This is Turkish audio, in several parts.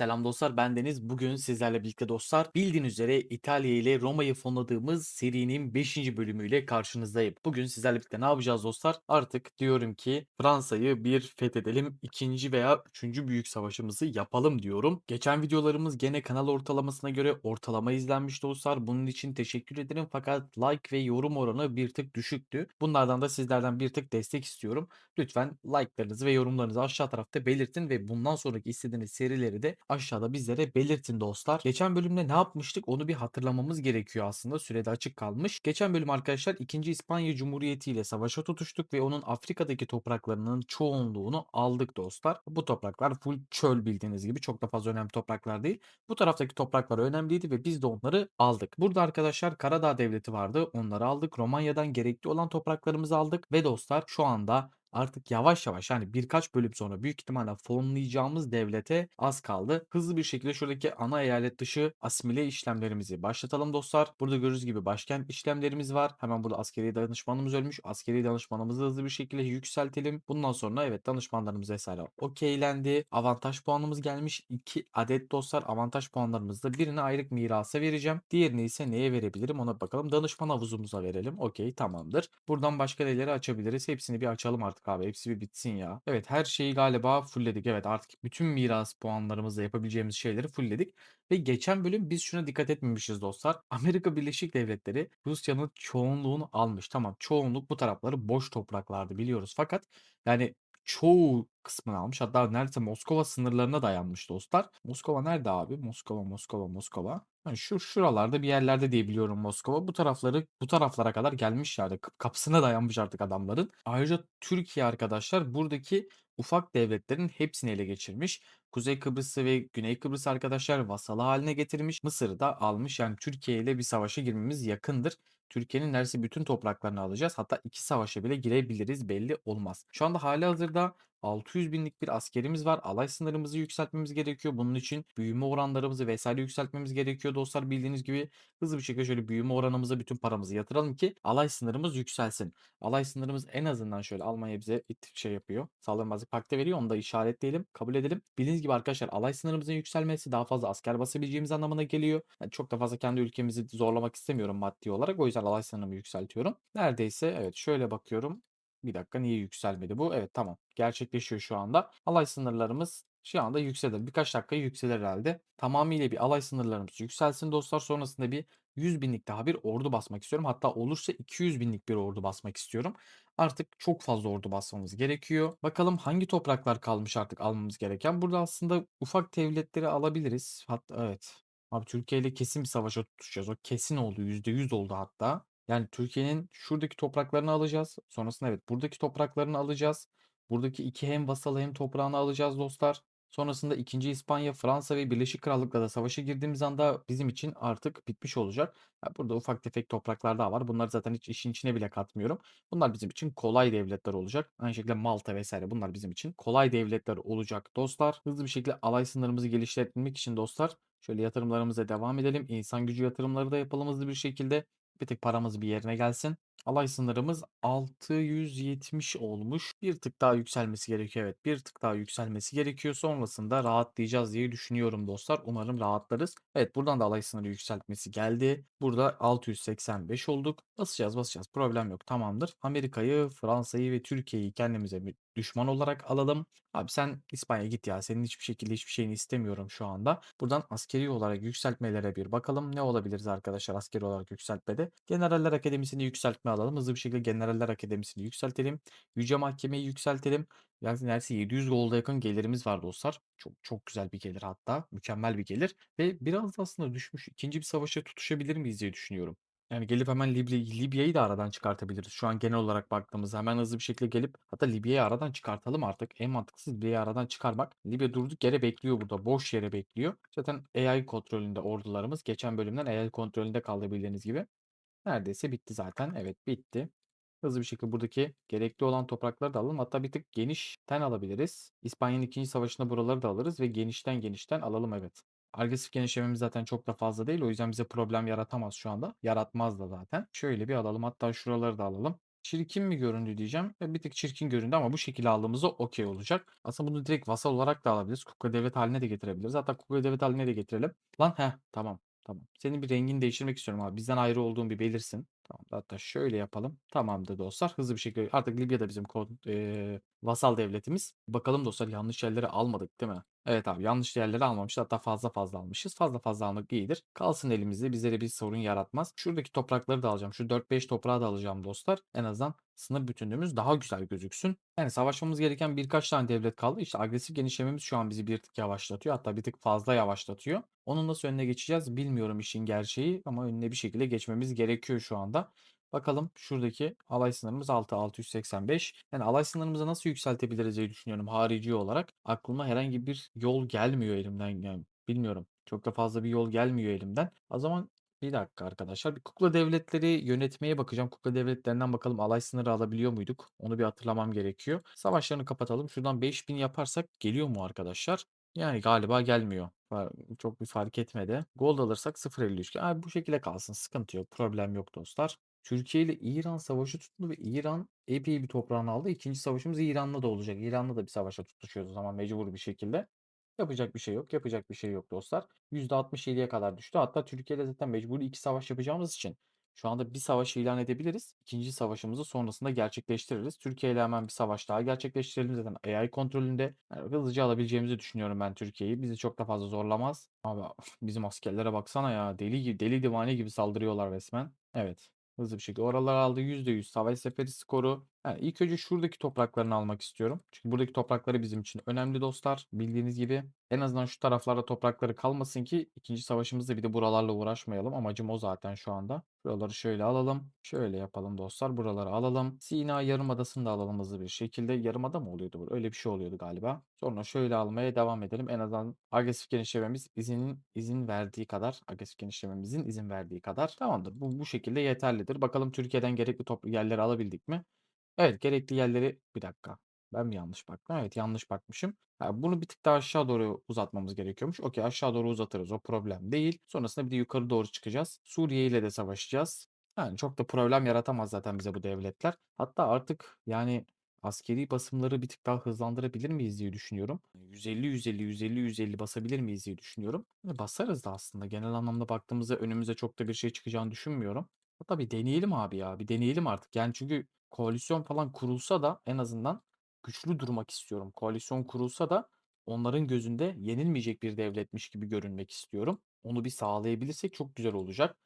Selam dostlar ben Deniz. Bugün sizlerle birlikte dostlar bildiğiniz üzere İtalya ile Roma'yı fonladığımız serinin 5. bölümüyle karşınızdayım. Bugün sizlerle birlikte ne yapacağız dostlar? Artık diyorum ki Fransa'yı bir fethedelim. ikinci veya üçüncü büyük savaşımızı yapalım diyorum. Geçen videolarımız gene kanal ortalamasına göre ortalama izlenmiş dostlar. Bunun için teşekkür ederim fakat like ve yorum oranı bir tık düşüktü. Bunlardan da sizlerden bir tık destek istiyorum. Lütfen like'larınızı ve yorumlarınızı aşağı tarafta belirtin ve bundan sonraki istediğiniz serileri de aşağıda bizlere belirtin dostlar. Geçen bölümde ne yapmıştık onu bir hatırlamamız gerekiyor aslında. Sürede açık kalmış. Geçen bölüm arkadaşlar 2. İspanya Cumhuriyeti ile savaşa tutuştuk ve onun Afrika'daki topraklarının çoğunluğunu aldık dostlar. Bu topraklar full çöl bildiğiniz gibi çok da fazla önemli topraklar değil. Bu taraftaki topraklar önemliydi ve biz de onları aldık. Burada arkadaşlar Karadağ Devleti vardı. Onları aldık. Romanya'dan gerekli olan topraklarımızı aldık ve dostlar şu anda artık yavaş yavaş yani birkaç bölüm sonra büyük ihtimalle fonlayacağımız devlete az kaldı. Hızlı bir şekilde şuradaki ana eyalet dışı asimile işlemlerimizi başlatalım dostlar. Burada gördüğünüz gibi başkent işlemlerimiz var. Hemen burada askeri danışmanımız ölmüş. Askeri danışmanımızı hızlı bir şekilde yükseltelim. Bundan sonra evet danışmanlarımız vesaire okeylendi. Avantaj puanımız gelmiş. 2 adet dostlar avantaj puanlarımızda birini aylık mirasa vereceğim. Diğerini ise neye verebilirim ona bakalım. Danışman havuzumuza verelim. Okey tamamdır. Buradan başka neleri açabiliriz? Hepsini bir açalım artık abi. Hepsi bir bitsin ya. Evet her şeyi galiba fullledik. Evet artık bütün miras puanlarımızla yapabileceğimiz şeyleri fullledik. Ve geçen bölüm biz şuna dikkat etmemişiz dostlar. Amerika Birleşik Devletleri Rusya'nın çoğunluğunu almış. Tamam çoğunluk bu tarafları boş topraklardı biliyoruz. Fakat yani çoğu kısmını almış. Hatta neredeyse Moskova sınırlarına dayanmış dostlar. Moskova nerede abi? Moskova, Moskova, Moskova. Yani şu şuralarda bir yerlerde diye biliyorum Moskova. Bu tarafları bu taraflara kadar gelmişlerdi. Kap- Kapısına dayanmış artık adamların. Ayrıca Türkiye arkadaşlar buradaki ufak devletlerin hepsini ele geçirmiş. Kuzey Kıbrıs'ı ve Güney Kıbrıs arkadaşlar vasalı haline getirmiş. Mısır'ı da almış. Yani Türkiye ile bir savaşa girmemiz yakındır. Türkiye'nin neredeyse bütün topraklarını alacağız. Hatta iki savaşa bile girebiliriz belli olmaz. Şu anda halihazırda 600 binlik bir askerimiz var. Alay sınırımızı yükseltmemiz gerekiyor. Bunun için büyüme oranlarımızı vesaire yükseltmemiz gerekiyor dostlar. Bildiğiniz gibi hızlı bir şekilde şöyle büyüme oranımıza bütün paramızı yatıralım ki alay sınırımız yükselsin. Alay sınırımız en azından şöyle Almanya bize şey yapıyor. Saldırmazlık pakta veriyor. Onu da işaretleyelim. Kabul edelim. Bildiğiniz gibi arkadaşlar alay sınırımızın yükselmesi daha fazla asker basabileceğimiz anlamına geliyor. Yani çok da fazla kendi ülkemizi zorlamak istemiyorum maddi olarak. O yüzden alay sınırımı yükseltiyorum. Neredeyse evet şöyle bakıyorum. Bir dakika niye yükselmedi bu? Evet tamam. Gerçekleşiyor şu anda. Alay sınırlarımız şu anda yükselir. Birkaç dakika yükselir herhalde. Tamamıyla bir alay sınırlarımız yükselsin dostlar. Sonrasında bir 100 binlik daha bir ordu basmak istiyorum. Hatta olursa 200 binlik bir ordu basmak istiyorum. Artık çok fazla ordu basmamız gerekiyor. Bakalım hangi topraklar kalmış artık almamız gereken. Burada aslında ufak devletleri alabiliriz. Hatta evet. Abi Türkiye ile kesin bir savaşa tutuşacağız. O kesin oldu. %100 oldu hatta. Yani Türkiye'nin şuradaki topraklarını alacağız. Sonrasında evet buradaki topraklarını alacağız. Buradaki iki hem vasalı hem toprağını alacağız dostlar. Sonrasında 2. İspanya, Fransa ve Birleşik Krallık'la da savaşa girdiğimiz anda bizim için artık bitmiş olacak. Burada ufak tefek topraklar daha var. Bunları zaten hiç işin içine bile katmıyorum. Bunlar bizim için kolay devletler olacak. Aynı şekilde Malta vesaire bunlar bizim için kolay devletler olacak dostlar. Hızlı bir şekilde alay sınırımızı geliştirmek için dostlar şöyle yatırımlarımıza devam edelim. İnsan gücü yatırımları da yapalım hızlı bir şekilde. Bir tık paramız bir yerine gelsin. Alay sınırımız 670 olmuş. Bir tık daha yükselmesi gerekiyor. Evet bir tık daha yükselmesi gerekiyor. Sonrasında rahatlayacağız diye düşünüyorum dostlar. Umarım rahatlarız. Evet buradan da alay sınırı yükseltmesi geldi. Burada 685 olduk. Basacağız basacağız. Problem yok. Tamamdır. Amerika'yı, Fransa'yı ve Türkiye'yi kendimize bir düşman olarak alalım. Abi sen İspanya git ya. Senin hiçbir şekilde hiçbir şeyini istemiyorum şu anda. Buradan askeri olarak yükseltmelere bir bakalım. Ne olabiliriz arkadaşlar askeri olarak yükseltmede? Generaller Akademisi'ni yükseltme alalım. Hızlı bir şekilde Generaller Akademisi'ni yükseltelim. Yüce Mahkemeyi yükseltelim. Yani neredeyse 700 golda yakın gelirimiz var dostlar. Çok çok güzel bir gelir hatta. Mükemmel bir gelir. Ve biraz da aslında düşmüş. ikinci bir savaşa tutuşabilir miyiz diye düşünüyorum. Yani gelip hemen Libya Libya'yı da aradan çıkartabiliriz. Şu an genel olarak baktığımızda hemen hızlı bir şekilde gelip hatta Libya'yı aradan çıkartalım artık. En mantıklısı Libya'yı aradan çıkarmak. Libya durduk yere bekliyor burada. Boş yere bekliyor. Zaten AI kontrolünde ordularımız. Geçen bölümden AI kontrolünde kaldı bildiğiniz gibi. Neredeyse bitti zaten. Evet bitti. Hızlı bir şekilde buradaki gerekli olan toprakları da alalım. Hatta bir tık genişten alabiliriz. İspanya'nın 2. Savaşı'nda buraları da alırız ve genişten genişten alalım evet. Agresif genişlememiz zaten çok da fazla değil. O yüzden bize problem yaratamaz şu anda. Yaratmaz da zaten. Şöyle bir alalım. Hatta şuraları da alalım. çirkin mi göründü diyeceğim. E, bir tık çirkin göründü ama bu şekilde aldığımızda okey olacak. Aslında bunu direkt vasal olarak da alabiliriz. Kukla devlet haline de getirebiliriz. Hatta kukla devlet haline de getirelim. Lan heh tamam. Tamam. Senin bir rengini değiştirmek istiyorum abi. Bizden ayrı olduğun bir belirsin. Tamam. Hatta şöyle yapalım. Tamamdır dostlar. Hızlı bir şekilde. Artık Libya da bizim eee, vasal devletimiz. Bakalım dostlar yanlış yerleri almadık değil mi? Evet abi yanlış yerleri almamışız. Hatta fazla fazla almışız. Fazla fazla almak iyidir. Kalsın elimizde. Bizlere bir sorun yaratmaz. Şuradaki toprakları da alacağım. Şu 4-5 toprağı da alacağım dostlar. En azından sınır bütünlüğümüz daha güzel gözüksün. Yani savaşmamız gereken birkaç tane devlet kaldı. İşte agresif genişlememiz şu an bizi bir tık yavaşlatıyor. Hatta bir tık fazla yavaşlatıyor. Onun nasıl önüne geçeceğiz bilmiyorum işin gerçeği ama önüne bir şekilde geçmemiz gerekiyor şu anda. Bakalım şuradaki alay sınırımız 6685. Yani alay sınırımızı nasıl yükseltebiliriz diye düşünüyorum harici olarak. Aklıma herhangi bir yol gelmiyor elimden. Yani bilmiyorum. Çok da fazla bir yol gelmiyor elimden. O zaman bir dakika arkadaşlar. Bir kukla devletleri yönetmeye bakacağım. Kukla devletlerinden bakalım alay sınırı alabiliyor muyduk? Onu bir hatırlamam gerekiyor. Savaşlarını kapatalım. Şuradan 5000 yaparsak geliyor mu arkadaşlar? Yani galiba gelmiyor. Çok bir fark etmedi. Gold alırsak 0.53. Abi bu şekilde kalsın. Sıkıntı yok. Problem yok dostlar. Türkiye ile İran savaşı tuttu ve İran epey bir toprağını aldı. İkinci savaşımız İran'la da olacak. İran'la da bir savaşa tutuşuyoruz o zaman mecbur bir şekilde. Yapacak bir şey yok. Yapacak bir şey yok dostlar. %67'ye kadar düştü. Hatta Türkiye ile zaten mecburi iki savaş yapacağımız için şu anda bir savaş ilan edebiliriz. İkinci savaşımızı sonrasında gerçekleştiririz. Türkiye ile hemen bir savaş daha gerçekleştirelim zaten AI kontrolünde. Hızlıca alabileceğimizi düşünüyorum ben Türkiye'yi. Bizi çok da fazla zorlamaz. Abi bizim askerlere baksana ya. Deli gibi, deli divane gibi saldırıyorlar resmen. Evet. Hızlı bir şekilde. Oralar aldı %100. Savaş seferi skoru. Yani ilk önce şuradaki topraklarını almak istiyorum. Çünkü buradaki toprakları bizim için önemli dostlar. Bildiğiniz gibi. En azından şu taraflarda toprakları kalmasın ki ikinci savaşımızda bir de buralarla uğraşmayalım. Amacım o zaten şu anda. Buraları şöyle alalım. Şöyle yapalım dostlar. Buraları alalım. Sina Yarımadası'nı da alalım hızlı bir şekilde. Yarımada mı oluyordu bu? Öyle bir şey oluyordu galiba. Sonra şöyle almaya devam edelim. En azından agresif genişlememiz izin izin verdiği kadar agresif genişlememizin izin verdiği kadar tamamdır. Bu bu şekilde yeterlidir. Bakalım Türkiye'den gerekli top yerleri alabildik mi? Evet, gerekli yerleri bir dakika. Ben mi yanlış baktım? Evet, yanlış bakmışım. Ha, bunu bir tık daha aşağı doğru uzatmamız gerekiyormuş. Okey, aşağı doğru uzatırız. O problem değil. Sonrasında bir de yukarı doğru çıkacağız. Suriye ile de savaşacağız. Yani çok da problem yaratamaz zaten bize bu devletler. Hatta artık yani askeri basımları bir tık daha hızlandırabilir miyiz diye düşünüyorum. 150 150 150 150 basabilir miyiz diye düşünüyorum. Ve basarız da aslında. Genel anlamda baktığımızda önümüze çok da bir şey çıkacağını düşünmüyorum. Hatta bir deneyelim abi ya. Bir deneyelim artık. Yani çünkü koalisyon falan kurulsa da en azından güçlü durmak istiyorum. Koalisyon kurulsa da onların gözünde yenilmeyecek bir devletmiş gibi görünmek istiyorum. Onu bir sağlayabilirsek çok güzel olacak.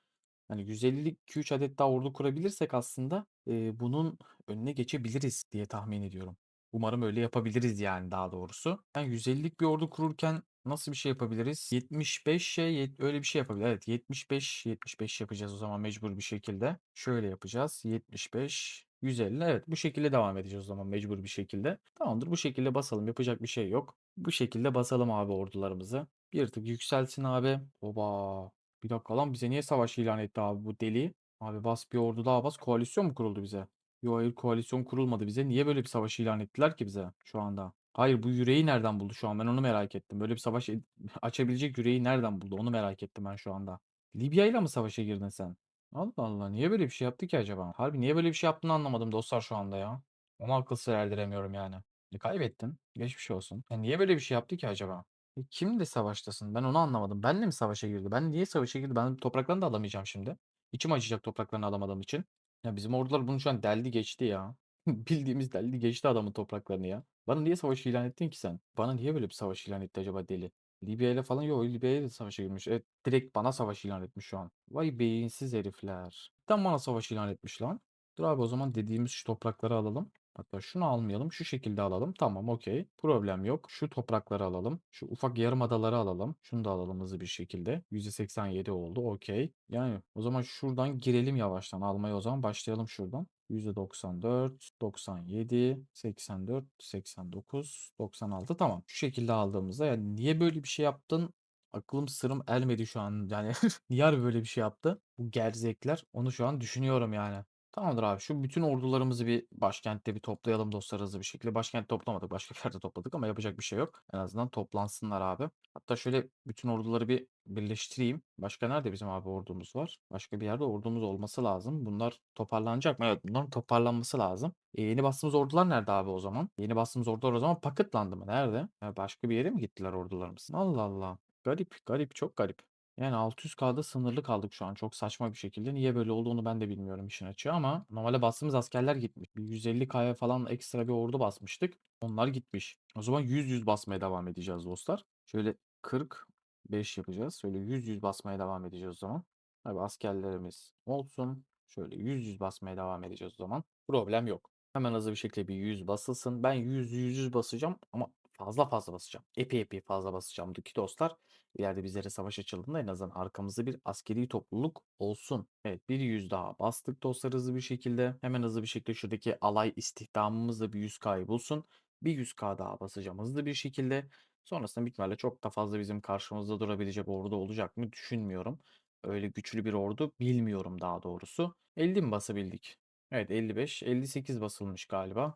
Hani 150'lik 2-3 adet daha ordu kurabilirsek aslında eee, bunun önüne geçebiliriz diye tahmin ediyorum. Umarım öyle yapabiliriz yani daha doğrusu. Yani 150'lik bir ordu kururken nasıl bir şey yapabiliriz? 75'e yet- öyle bir şey yapabiliriz. Evet 75 75 yapacağız o zaman mecbur bir şekilde. Şöyle yapacağız. 75 150 evet bu şekilde devam edeceğiz o zaman mecbur bir şekilde. Tamamdır bu şekilde basalım yapacak bir şey yok. Bu şekilde basalım abi ordularımızı. Bir tık yükselsin abi. Oba. Bir dakika lan bize niye savaş ilan etti abi bu deli? Abi bas bir ordu daha bas. Koalisyon mu kuruldu bize? Yo hayır koalisyon kurulmadı bize. Niye böyle bir savaş ilan ettiler ki bize şu anda? Hayır bu yüreği nereden buldu şu an? Ben onu merak ettim. Böyle bir savaş açabilecek yüreği nereden buldu? Onu merak ettim ben şu anda. Libya ile mi savaşa girdin sen? Allah Allah niye böyle bir şey yaptı ki acaba? Harbi niye böyle bir şey yaptığını anlamadım dostlar şu anda ya. Ona akıl sır erdiremiyorum yani. E, kaybettin. Geçmiş olsun. Ya niye böyle bir şey yaptı ki acaba? E, kimle savaştasın? Ben onu anlamadım. Benle mi savaşa girdi? Ben niye savaşa girdi? Ben topraklarını da alamayacağım şimdi. İçim acıyacak topraklarını alamadığım için. Ya bizim ordular bunu şu an deldi geçti ya. Bildiğimiz deldi geçti adamın topraklarını ya. Bana niye savaş ilan ettin ki sen? Bana niye böyle bir savaş ilan etti acaba deli? Libya ile falan yok. Libya ile savaşa girmiş. Evet, direkt bana savaş ilan etmiş şu an. Vay beyinsiz herifler. Neden bana savaş ilan etmiş lan? Dur abi o zaman dediğimiz şu toprakları alalım. Hatta şunu almayalım. Şu şekilde alalım. Tamam okey. Problem yok. Şu toprakları alalım. Şu ufak yarım adaları alalım. Şunu da alalım hızlı bir şekilde. %87 oldu. Okey. Yani o zaman şuradan girelim yavaştan. Almaya o zaman başlayalım şuradan. %94, 97, 84, 89, 96 tamam. Şu şekilde aldığımızda yani niye böyle bir şey yaptın? Aklım sırrım ermedi şu an. Yani niye böyle bir şey yaptı? Bu gerzekler. Onu şu an düşünüyorum yani. Tamamdır abi. Şu bütün ordularımızı bir başkentte bir toplayalım dostlar hızlı bir şekilde. Başkentte toplamadık. Başka yerde topladık ama yapacak bir şey yok. En azından toplansınlar abi. Hatta şöyle bütün orduları bir birleştireyim. Başka nerede bizim abi ordumuz var? Başka bir yerde ordumuz olması lazım. Bunlar toparlanacak mı? Evet bunların toparlanması lazım. E, yeni bastığımız ordular nerede abi o zaman? Yeni bastığımız ordular o zaman paketlandı mı? Nerede? Başka bir yere mi gittiler ordularımız? Allah Allah. Garip, garip, çok garip. Yani 600K'da sınırlı kaldık şu an çok saçma bir şekilde. Niye böyle olduğunu ben de bilmiyorum işin açığı ama normalde bastığımız askerler gitmiş. Bir 150K'ya falan ekstra bir ordu basmıştık. Onlar gitmiş. O zaman 100-100 basmaya devam edeceğiz dostlar. Şöyle 45 yapacağız. Şöyle 100-100 basmaya devam edeceğiz o zaman. Abi askerlerimiz olsun. Şöyle 100-100 basmaya devam edeceğiz o zaman. Problem yok. Hemen hızlı bir şekilde bir 100 basılsın. Ben 100-100 basacağım ama fazla fazla basacağım. Epey epey fazla basacağım ki dostlar. İleride bizlere savaş açıldığında en azından arkamızda bir askeri topluluk olsun. Evet bir 100 daha bastık dostlar hızlı bir şekilde. Hemen hızlı bir şekilde şuradaki alay istihdamımız da bir 100K'yı bulsun. Bir 100K daha basacağım hızlı bir şekilde. Sonrasında ihtimalle çok da fazla bizim karşımızda durabilecek ordu olacak mı düşünmüyorum. Öyle güçlü bir ordu bilmiyorum daha doğrusu. 50 mi basabildik? Evet 55, 58 basılmış galiba.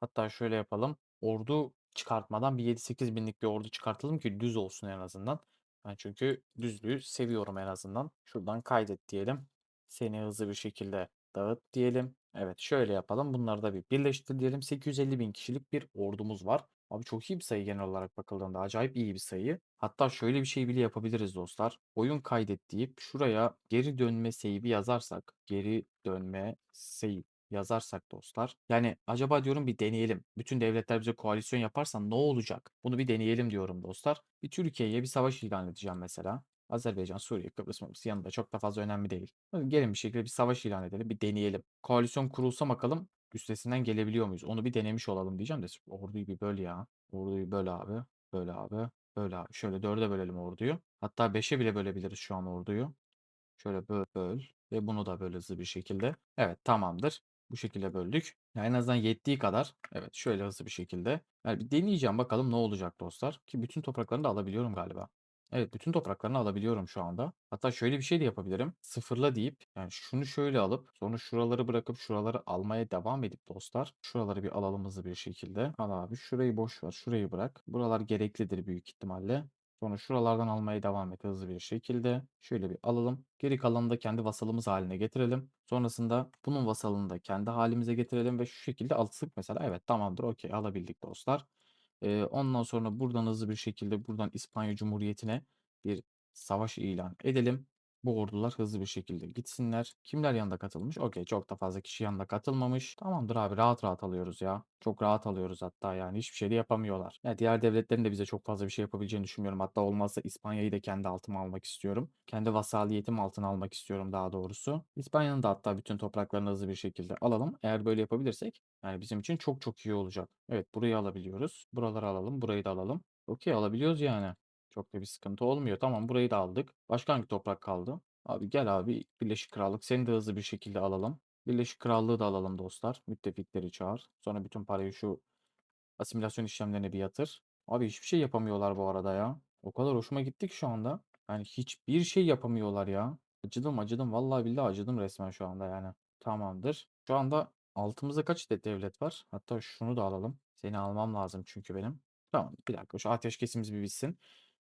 Hatta şöyle yapalım. Ordu çıkartmadan bir 7-8 binlik bir ordu çıkartalım ki düz olsun en azından. Ben çünkü düzlüğü seviyorum en azından. Şuradan kaydet diyelim. Seni hızlı bir şekilde dağıt diyelim. Evet şöyle yapalım. Bunları da bir birleştir diyelim. 850 bin kişilik bir ordumuz var. Abi çok iyi bir sayı genel olarak bakıldığında. Acayip iyi bir sayı. Hatta şöyle bir şey bile yapabiliriz dostlar. Oyun kaydet deyip şuraya geri dönme save'i yazarsak. Geri dönme save yazarsak dostlar. Yani acaba diyorum bir deneyelim. Bütün devletler bize koalisyon yaparsa ne olacak? Bunu bir deneyelim diyorum dostlar. Bir Türkiye'ye bir savaş ilan edeceğim mesela. Azerbaycan, Suriye, Kıbrıs, Mıbrıs yanında çok da fazla önemli değil. Gelin bir şekilde bir savaş ilan edelim. Bir deneyelim. Koalisyon kurulsa bakalım üstesinden gelebiliyor muyuz? Onu bir denemiş olalım diyeceğim de orduyu bir böl ya. Orduyu böl abi. Böyle abi. Böyle abi. Şöyle dörde bölelim orduyu. Hatta beşe bile bölebiliriz şu an orduyu. Şöyle böl, böl ve bunu da böyle hızlı bir şekilde. Evet tamamdır. Bu şekilde böldük. Ya en azından yettiği kadar. Evet şöyle hızlı bir şekilde. Yani bir deneyeceğim bakalım ne olacak dostlar. Ki bütün topraklarını da alabiliyorum galiba. Evet bütün topraklarını alabiliyorum şu anda. Hatta şöyle bir şey de yapabilirim. Sıfırla deyip yani şunu şöyle alıp sonra şuraları bırakıp şuraları almaya devam edip dostlar. Şuraları bir alalım hızlı bir şekilde. Al abi şurayı boş ver şurayı bırak. Buralar gereklidir büyük ihtimalle. Sonra şuralardan almaya devam et hızlı bir şekilde. Şöyle bir alalım. Geri kalanını da kendi vasalımız haline getirelim. Sonrasında bunun vasalını da kendi halimize getirelim ve şu şekilde altık mesela. Evet tamamdır okey alabildik dostlar. Ee, ondan sonra buradan hızlı bir şekilde buradan İspanya Cumhuriyeti'ne bir savaş ilan edelim. Bu ordular hızlı bir şekilde gitsinler. Kimler yanında katılmış? Okey çok da fazla kişi yanında katılmamış. Tamamdır abi rahat rahat alıyoruz ya. Çok rahat alıyoruz hatta yani hiçbir şey de yapamıyorlar. Yani diğer devletlerin de bize çok fazla bir şey yapabileceğini düşünmüyorum. Hatta olmazsa İspanya'yı da kendi altıma almak istiyorum. Kendi vasaliyetim altına almak istiyorum daha doğrusu. İspanya'nın da hatta bütün topraklarını hızlı bir şekilde alalım. Eğer böyle yapabilirsek yani bizim için çok çok iyi olacak. Evet burayı alabiliyoruz. Buraları alalım. Burayı da alalım. Okey alabiliyoruz yani. Çok da bir sıkıntı olmuyor. Tamam burayı da aldık. Başka hangi toprak kaldı? Abi gel abi Birleşik Krallık. Seni de hızlı bir şekilde alalım. Birleşik Krallığı da alalım dostlar. Müttefikleri çağır. Sonra bütün parayı şu asimilasyon işlemlerine bir yatır. Abi hiçbir şey yapamıyorlar bu arada ya. O kadar hoşuma gittik şu anda. Yani hiçbir şey yapamıyorlar ya. Acıdım acıdım. Vallahi billahi acıdım resmen şu anda yani. Tamamdır. Şu anda altımızda kaç de devlet var? Hatta şunu da alalım. Seni almam lazım çünkü benim. Tamam bir dakika şu ateşkesimiz bir bitsin.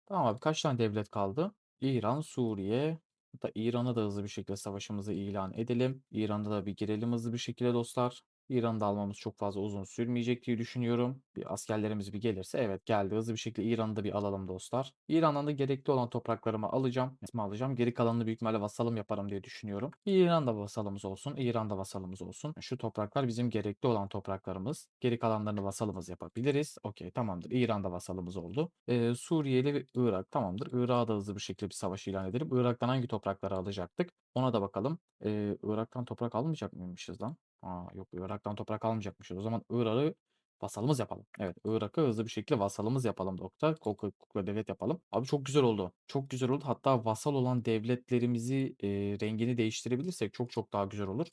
Tamam abi kaç tane devlet kaldı? İran, Suriye. Hatta İran'a da hızlı bir şekilde savaşımızı ilan edelim. İran'da da bir girelim hızlı bir şekilde dostlar. İran'da almamız çok fazla uzun sürmeyecek diye düşünüyorum. Bir askerlerimiz bir gelirse evet geldi. Hızlı bir şekilde İran'ı da bir alalım dostlar. İran'dan da gerekli olan topraklarımı alacağım. İsmi alacağım. Geri kalanını büyük ihtimalle vasalım yaparım diye düşünüyorum. İran'da vasalımız olsun. İran'da vasalımız olsun. Şu topraklar bizim gerekli olan topraklarımız. Geri kalanlarını vasalımız yapabiliriz. Okey tamamdır. İran'da vasalımız oldu. Ee, Suriye ile ve Irak tamamdır. Irak'a da hızlı bir şekilde bir savaş ilan edelim. Irak'tan hangi toprakları alacaktık? Ona da bakalım. Ee, Irak'tan toprak almayacak mıymışız lan? Aa, yok Irak'tan toprak almayacakmışız. O zaman Irak'ı vasalımız yapalım. Evet Irak'ı hızlı bir şekilde vasalımız yapalım doktor. Kukla, kukla devlet yapalım. Abi çok güzel oldu. Çok güzel oldu. Hatta vasal olan devletlerimizi e, rengini değiştirebilirsek çok çok daha güzel olur.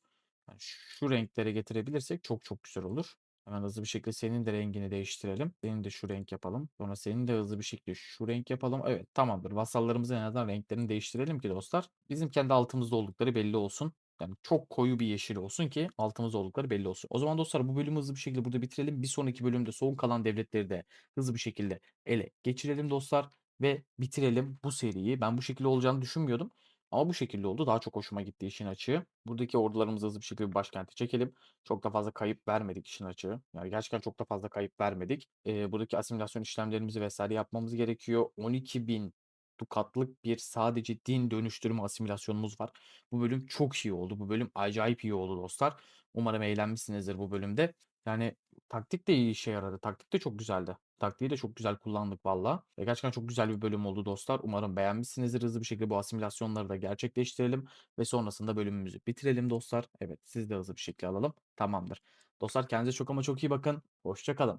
Yani şu renklere getirebilirsek çok çok güzel olur. Hemen hızlı bir şekilde senin de rengini değiştirelim. Senin de şu renk yapalım. Sonra senin de hızlı bir şekilde şu renk yapalım. Evet tamamdır. Vasallarımızın en azından renklerini değiştirelim ki dostlar. Bizim kendi altımızda oldukları belli olsun. Yani çok koyu bir yeşil olsun ki altımızda oldukları belli olsun. O zaman dostlar bu bölümü hızlı bir şekilde burada bitirelim. Bir sonraki bölümde soğuk kalan devletleri de hızlı bir şekilde ele geçirelim dostlar ve bitirelim bu seriyi. Ben bu şekilde olacağını düşünmüyordum. Ama bu şekilde oldu. Daha çok hoşuma gitti işin açığı. Buradaki ordularımızı hızlı bir şekilde bir başkente çekelim. Çok da fazla kayıp vermedik işin açığı. Yani gerçekten çok da fazla kayıp vermedik. Eee, buradaki asimilasyon işlemlerimizi vesaire yapmamız gerekiyor. 12.000 dukatlık bir sadece din dönüştürme asimilasyonumuz var. Bu bölüm çok iyi oldu. Bu bölüm acayip iyi oldu dostlar. Umarım eğlenmişsinizdir bu bölümde. Yani taktik de iyi işe yaradı. Taktik de çok güzeldi. Taktiği de çok güzel kullandık valla. Ve gerçekten çok güzel bir bölüm oldu dostlar. Umarım beğenmişsinizdir. Hızlı bir şekilde bu asimilasyonları da gerçekleştirelim. Ve sonrasında bölümümüzü bitirelim dostlar. Evet siz de hızlı bir şekilde alalım. Tamamdır. Dostlar kendinize çok ama çok iyi bakın. Hoşça kalın.